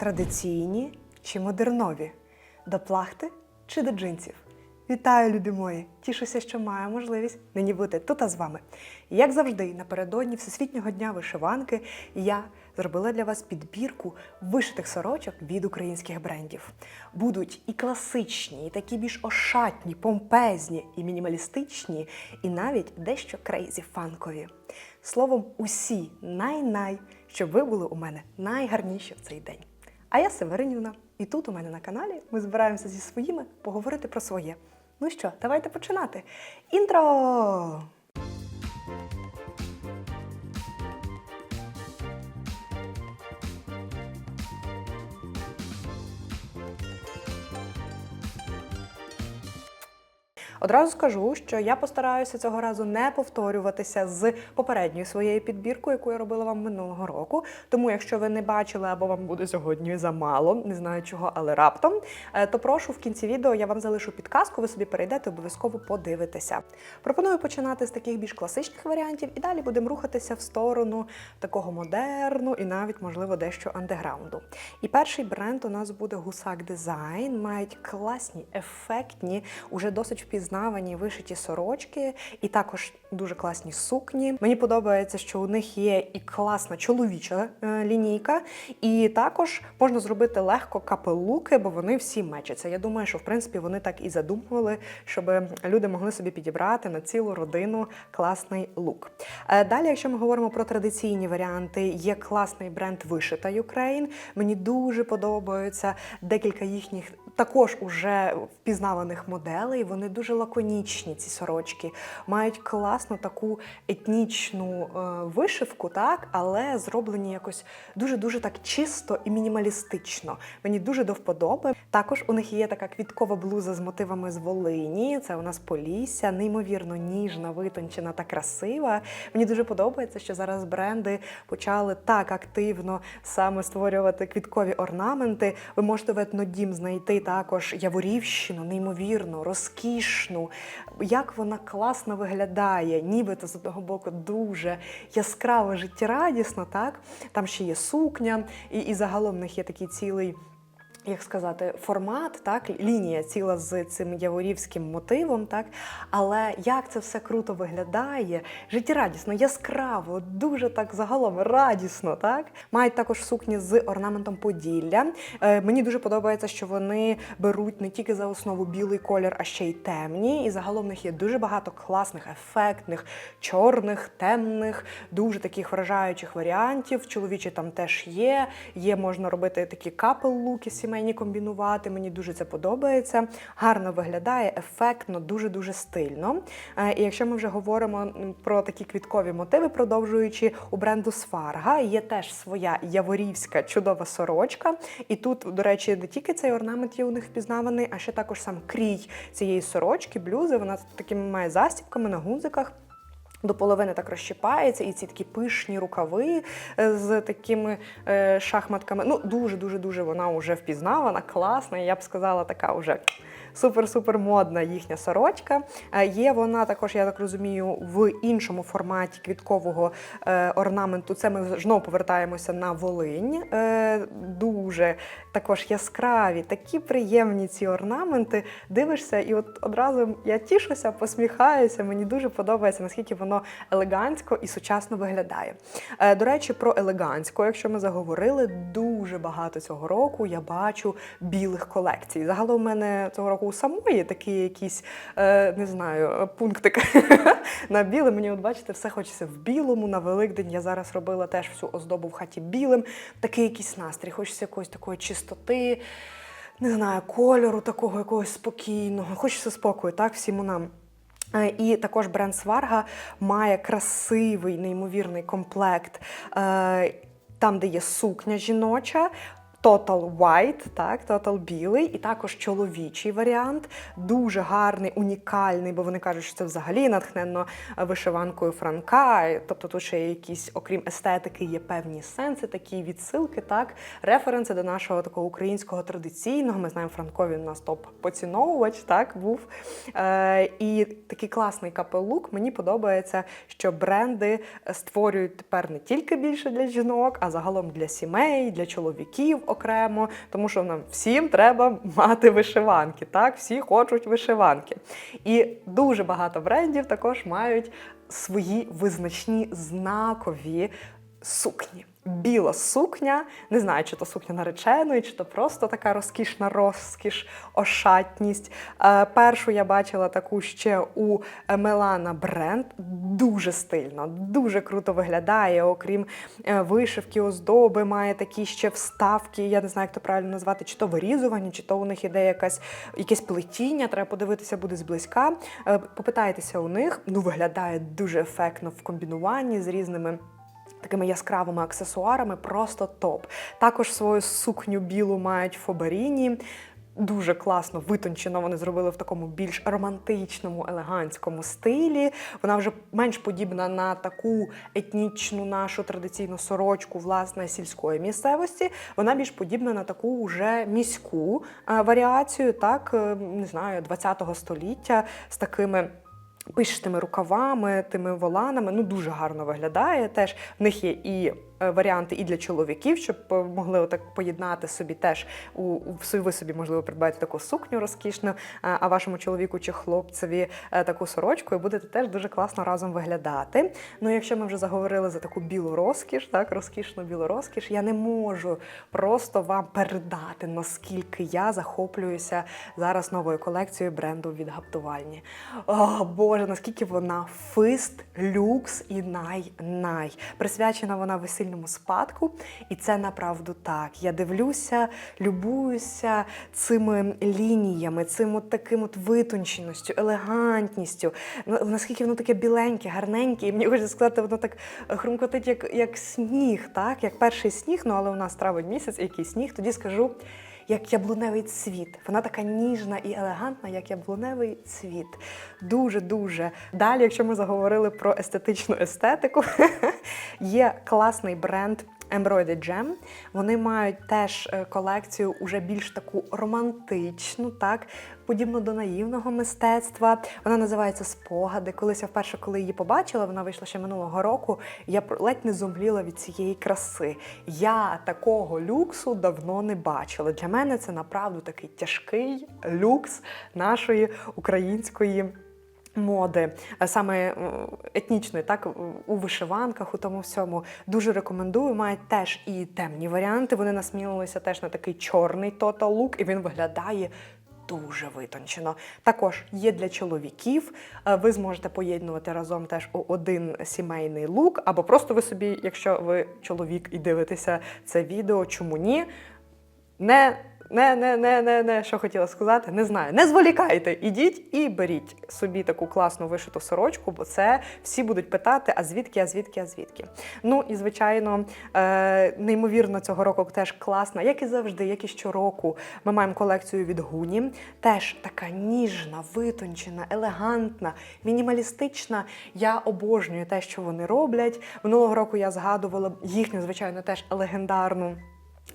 Традиційні чи модернові? До плахти чи до джинсів? Вітаю, любі мої! Тішуся, що маю можливість нині бути тут а з вами. Як завжди, напередодні Всесвітнього дня вишиванки я зробила для вас підбірку вишитих сорочок від українських брендів. Будуть і класичні, і такі більш ошатні, помпезні, і мінімалістичні, і навіть дещо крейзі фанкові. Словом, усі най-най, щоб ви були у мене найгарніші в цей день. А я Северинівна, і тут у мене на каналі ми збираємося зі своїми поговорити про своє. Ну що, давайте починати. Інтро! Одразу скажу, що я постараюся цього разу не повторюватися з попередньою своєю підбіркою, яку я робила вам минулого року. Тому, якщо ви не бачили або вам буде сьогодні замало, не знаю чого, але раптом, е, то прошу в кінці відео я вам залишу підказку, ви собі перейдете, обов'язково подивитеся. Пропоную починати з таких більш класичних варіантів, і далі будемо рухатися в сторону такого модерну і навіть, можливо, дещо андеграунду. І перший бренд у нас буде Гусак Дизайн. Мають класні, ефектні, уже досить впізнавані вишиті сорочки, і також дуже класні сукні. Мені подобається, що у них є і класна чоловіча е, лінійка, і також можна зробити легко капелуки, бо вони всі мечаться. Я думаю, що в принципі вони так і задумували, щоб люди могли собі підібрати на цілу родину класний лук. Е, Далі, якщо ми говоримо про традиційні варіанти, є класний бренд Вишита Ukraine. Мені дуже подобаються декілька їхніх також уже впізнаваних моделей. Вони дуже лаконічні, ці сорочки, мають класну таку етнічну е, вишивку, так, але зроблені якось дуже-дуже так чисто і мінімалістично. Мені дуже до вподоби. Також у них є така квіткова блуза з мотивами з Волині. Це у нас Полісся, неймовірно ніжна, витончена та красива. Мені дуже подобається, що зараз бренди почали так активно саме створювати квіткові орнаменти. Ви можете в етнодім знайти також Яворівщину, неймовірну, розкішну. Як вона класно виглядає, нібито з одного боку дуже яскраво, життєрадісно, так? Там ще є сукня, і, і загалом в них є такий цілий. Як сказати, формат, так, лінія ціла з цим яворівським мотивом, так, але як це все круто виглядає, життєрадісно, яскраво, дуже так загалом радісно, так. Мають також сукні з орнаментом Поділля. Е, мені дуже подобається, що вони беруть не тільки за основу білий колір, а ще й темні. І загалом в них є дуже багато класних, ефектних, чорних, темних, дуже таких вражаючих варіантів. Чоловічі там теж є. Є можна робити такі капел-луки сімейні комбінувати. Мені дуже це подобається. Гарно виглядає, ефектно, дуже-дуже стильно. Е, І якщо ми вже говоримо про такі квіткові мотиви, продовжуючи у бренду Сварга, є теж своя яворівська чудова сорочка. І тут, до речі, не тільки цей орнамент є у них впізнаваний, а ще також сам крій цієї сорочки, блюзи. Вона такими має застібками на гудзиках. До половини так розщипається, і ці такі пишні рукави е, з такими е, шахматками. Ну, дуже дуже вона вже впізнавана, класна. Я б сказала, така вже супер-супер модна їхня сорочка. Е, Є вона також, я так розумію, в іншому форматі квіткового е, орнаменту. Це ми знову повертаємося на Волинь. Е, Дуже також яскраві, такі приємні ці орнаменти. Дивишся, і от одразу я тішуся, посміхаюся. Мені дуже подобається, наскільки воно елегантсько і сучасно виглядає. До речі, про елегантсько, якщо ми заговорили, дуже багато цього року я бачу білих колекцій. Загалом у мене цього року у самої такі якісь, е, не знаю, пунктик на біле. Мені, от бачите, все хочеться в білому. На Великдень я зараз робила теж всю оздобу в хаті білим. Такий якийсь настрій, хочеться якоїсь такої чистоти. Не знаю, кольору такого якогось спокійного. Хочеться спокою, так, всім нам. Е, І також бренд Сварга має красивий, неймовірний комплект, е, там, де є сукня жіноча. Total White, так, Total білий, і також чоловічий варіант, дуже гарний, унікальний, бо вони кажуть, що це взагалі натхненно вишиванкою Франка. Тобто тут ще є якісь, окрім естетики, є певні сенси, такі відсилки, так, референси до нашого такого українського традиційного. Ми знаємо, Франкові у нас топ-поціновувач, так, був. Е, і такий класний капелук. Мені подобається, що бренди створюють тепер не тільки більше для жінок, а загалом для сімей, для чоловіків окремо, тому що нам всім треба мати вишиванки. Так, всі хочуть вишиванки. І дуже багато брендів також мають свої визначні знакові сукні. Біла сукня, не знаю, чи то сукня нареченої, чи то просто така розкішна розкіш, ошатність. Е, першу я бачила таку ще у Мелана Бренд. Дуже стильно, дуже круто виглядає. Окрім е, вишивки, оздоби, має такі ще вставки. Я не знаю, як то правильно назвати, чи то вирізування, чи то у них іде якась якесь плетіння. Треба подивитися буде зблизька. Е, попитайтеся у них. Ну, виглядає дуже ефектно в комбінуванні з різними. Такими яскравими аксесуарами просто топ. Також свою сукню білу мають Фоберіні. Дуже класно витончено вони зробили в такому більш романтичному, елегантському стилі. Вона вже менш подібна на таку етнічну нашу традиційну сорочку, власне, сільської місцевості. Вона більш подібна на таку вже міську е, варіацію, так е, не знаю, 20-го століття з такими. Пишними рукавами, тими воланами, ну дуже гарно виглядає. Теж в них є і варіанти і для чоловіків, щоб е, могли отак поєднати собі теж у, ви собі можливо придбаєте таку сукню розкішну, а а вашому чоловіку чи хлопцеві е, таку сорочку, і будете теж дуже класно разом виглядати. Ну, якщо ми вже заговорили за таку білу розкіш, так розкішну білу розкіш, я не можу просто вам передати наскільки я захоплююся зараз новою колекцією бренду від гаптувальні. О, Боже, наскільки вона фист, люкс і най-най. Присвячена вона весільному спадку, і це направду так. Я дивлюся, любуюся цими лініями, цим от таким от витонченістю, елегантністю. Ну, Наскільки воно таке біленьке, гарненьке, і мені хочеться сказати, воно так хрумкотить, як, як сніг, так? як перший сніг, ну але у нас травень місяць, який сніг, тоді скажу як яблуневий цвіт. Вона така ніжна і елегантна, як яблуневий цвіт. Дуже-дуже. Далі, якщо ми заговорили про естетичну естетику, є класний бренд. Embroidered Gem. Вони мають теж е, колекцію уже більш таку романтичну, так, подібно до наївного мистецтва. Вона називається Спогади. Колись я вперше, коли її побачила, вона вийшла ще минулого року. Я ледь не зумліла від цієї краси. Я такого люксу давно не бачила. Для мене це направду такий тяжкий люкс нашої української. Моди саме е, етнічної, так у вишиванках, у тому всьому дуже рекомендую. Мають теж і темні варіанти. Вони насмілилися теж на такий чорний total лук, і він виглядає. Дуже витончено. Також є для чоловіків. Е, ви зможете поєднувати разом теж у один сімейний лук, або просто ви собі, якщо ви чоловік і дивитеся це відео, чому ні? Не не, не, не, не, не, що хотіла сказати, не знаю. Не зволікайте, ідіть і беріть собі таку класну вишиту сорочку, бо це всі будуть питати: а звідки, а звідки, а звідки. Ну і звичайно, е, неймовірно, цього року теж класна, як і завжди, як і щороку. Ми маємо колекцію від Гуні. Теж така ніжна, витончена, елегантна, мінімалістична. Я обожнюю те, що вони роблять. Минулого року я згадувала їхню, звичайно, теж легендарну.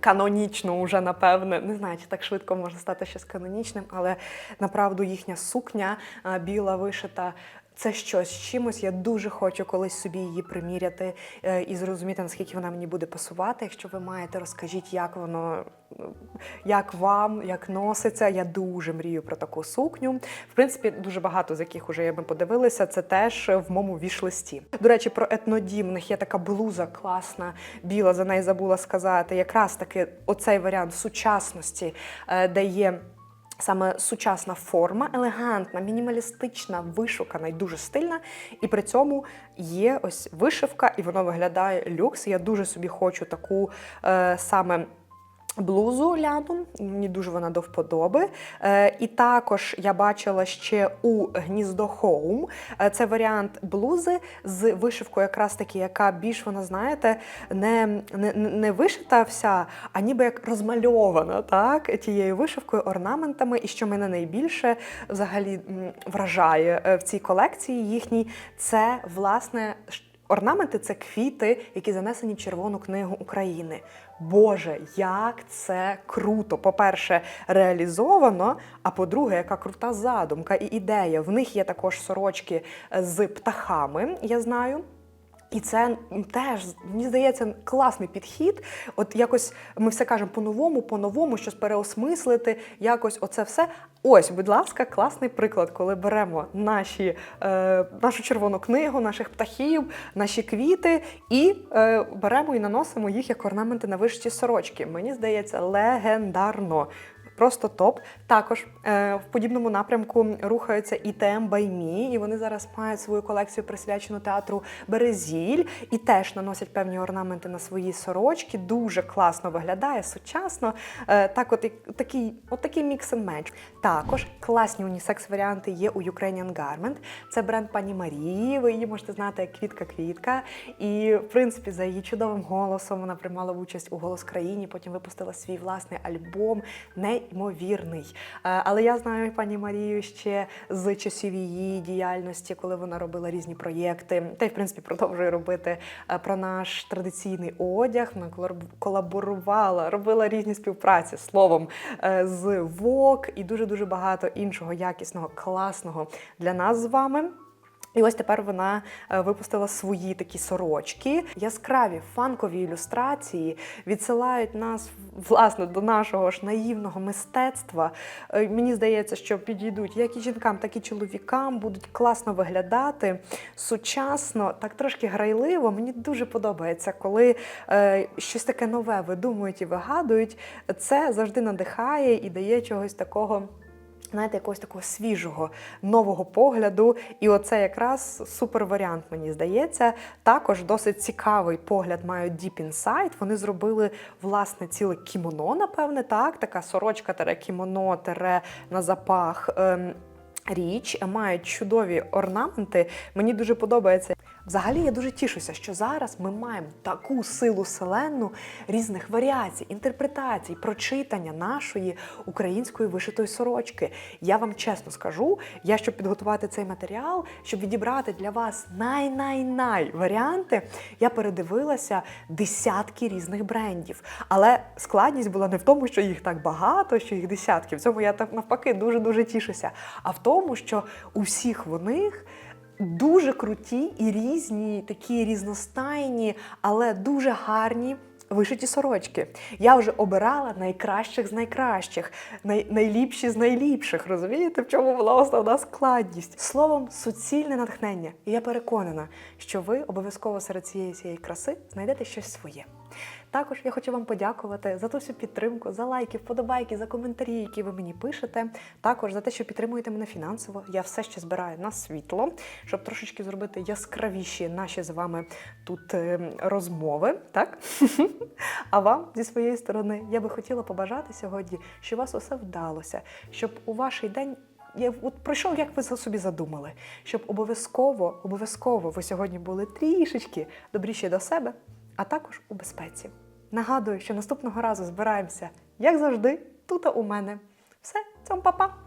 Канонічно уже напевне, не знаю, чи так швидко може стати щось канонічним, але направду їхня сукня біла вишита. Це щось чимось. Я дуже хочу колись собі її приміряти е, і зрозуміти, наскільки вона мені буде пасувати. Якщо ви маєте, розкажіть, як воно, як вам, як носиться. Я дуже мрію про таку сукню. В принципі, дуже багато з яких уже ми подивилися. Це теж в моєму віш-листі. До речі, про етнодім. В них є така блуза класна, біла, за неї забула сказати. Якраз таки оцей варіант сучасності, е, де є. Саме сучасна форма, елегантна, мінімалістична, вишукана і дуже стильна. І при цьому є ось вишивка, і воно виглядає люкс. Я дуже собі хочу таку е, саме. Блузу ляну, мені дуже вона до вподоби. Е, І також я бачила ще у гніздо Хоум. Е, це варіант блузи з вишивкою, якраз таки, яка більш вона, знаєте, не не, не вишита вся, а ніби як розмальована так, тією вишивкою, орнаментами. І що мене найбільше взагалі вражає е, в цій колекції їхній, це власне. Орнаменти це квіти, які занесені в Червону книгу України. Боже, як це круто! По-перше, реалізовано. А по-друге, яка крута задумка і ідея. В них є також сорочки з птахами, я знаю. І це теж мені здається класний підхід. От якось ми все кажемо по-новому, по-новому, щось переосмислити, якось оце все. Ось, будь ласка, класний приклад, коли беремо наші, е, нашу червону книгу, наших птахів, наші квіти і е, беремо і наносимо їх як орнаменти на вишиті сорочки. Мені здається, легендарно. Просто топ. Також е, в подібному напрямку рухаються і by Me, і вони зараз мають свою колекцію присвячену театру Березіль і теж наносять певні орнаменти на свої сорочки. Дуже класно виглядає, сучасно. Е, так, от і- такий, от такий мікс and match. Також класні унісекс варіанти є у Ukrainian Garment. Це бренд пані Марії. Ви її можете знати як Квітка-Квітка. І в принципі за її чудовим голосом вона приймала участь у Голос країні. Потім випустила свій власний альбом. Неймовірний. Е, Але я знаю пані Марію ще з часів її діяльності, коли вона робила різні проєкти, та й в принципі продовжує робити е, про наш традиційний одяг. Вона колаб- колаборувала, робила різні співпраці словом е, з Vogue і дуже дуже багато іншого якісного, класного для нас з вами. І ось тепер вона е, випустила свої такі сорочки. Яскраві фанкові ілюстрації відсилають нас власне до нашого ж наївного мистецтва. Е, Мені здається, що підійдуть як і жінкам, так і чоловікам, будуть класно виглядати сучасно, так трошки грайливо. Мені дуже подобається, коли е, щось таке нове видумують і вигадують. Це завжди надихає і дає чогось такого знаєте, якогось такого свіжого нового погляду. І оце якраз супер варіант, мені здається. Також досить цікавий погляд мають Deep Inside. Вони зробили власне ціле кімоно, напевне, так, така сорочка тере кімоно тере на запах. Ем, Річ мають чудові орнаменти. Мені дуже подобається. Взагалі, я дуже тішуся, що зараз ми маємо таку силу селенну різних варіацій, інтерпретацій, прочитання нашої української вишитої сорочки. Я вам чесно скажу, я щоб підготувати цей матеріал, щоб відібрати для вас най-най-най варіанти, я передивилася десятки різних брендів. Але складність була не в тому, що їх так багато, що їх десятки. В цьому я так навпаки дуже дуже тішуся. А в тому, що у всіх вони дуже круті і різні, такі різностайні, але дуже гарні. Вишиті сорочки. Я вже обирала найкращих з найкращих, най- найліпші з найліпших. Розумієте, в чому була основна складність? Словом, суцільне натхнення. І я переконана, що ви обов'язково серед цієї цієї краси знайдете щось своє. Також я хочу вам подякувати за ту всю підтримку, за лайки, вподобайки, за коментарі, які ви мені пишете. Також за те, що підтримуєте мене фінансово. Я все ще збираю на світло, щоб трошечки зробити яскравіші наші з вами тут е, розмови. Так? А вам зі своєї сторони я би хотіла побажати сьогодні, щоб у вас усе вдалося, щоб у ваш день. Я от пройшов, як ви собі задумали, щоб обов'язково, обов'язково ви сьогодні були трішечки добріші до себе, а також у безпеці. Нагадую, що наступного разу збираємося, як завжди, тут у мене. Все, цьому па-па!